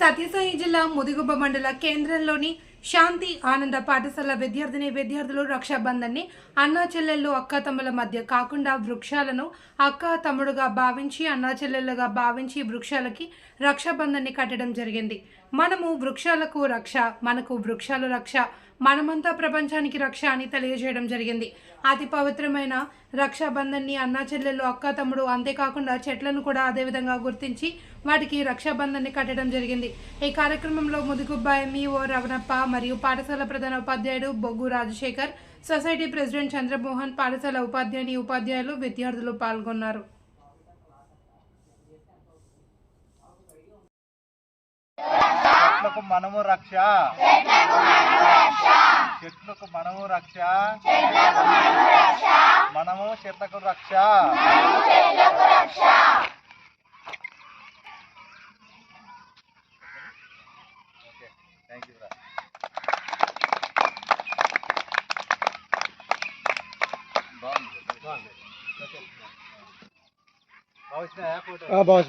సత్యసాయి జిల్లా ముదిగుబ్బ మండల కేంద్రంలోని శాంతి ఆనంద పాఠశాల విద్యార్థిని విద్యార్థులు రక్షాబంధన్ని అన్నా చెల్లెళ్ళు అక్క తమ్ముల మధ్య కాకుండా వృక్షాలను అక్క తమ్ముడుగా భావించి అన్నా చెల్లెళ్ళుగా భావించి వృక్షాలకి రక్షాబంధన్ని కట్టడం జరిగింది. మనము వృక్షాలకు రక్ష మనకు వృక్షాలు రక్ష మనమంతా ప్రపంచానికి రక్ష అని తెలియజేయడం జరిగింది. అతి పవిత్రమైన రక్షాబంధన్ని అన్నా చెల్లెళ్ళు అక్క తమ్ముడు అంతేకాకుండా చెట్లను కూడా అదేవిధంగా గుర్తించి వాటికి రక్షాబంధన్ని కట్టడం జరిగింది. ఈ కార్యక్రమంలో ముదిగుబ్బ ఎంఈఓ రవణప్ప మరియు పాఠశాల ప్రధాన ఉపాధ్యాయుడు బొగ్గు రాజశేఖర్ సొసైటీ ప్రెసిడెంట్ చంద్రమోహన్ పాఠశాల ఉపాధ్యాయుని ఉపాధ్యాయులు విద్యార్థులు పాల్గొన్నారు. చెట్లకు మనము రక్ష. చెట్లకు మనము రక్ష. మనము చెట్లకు రక్ష. ఓకే. థ్యాంక్ యూ હા બસ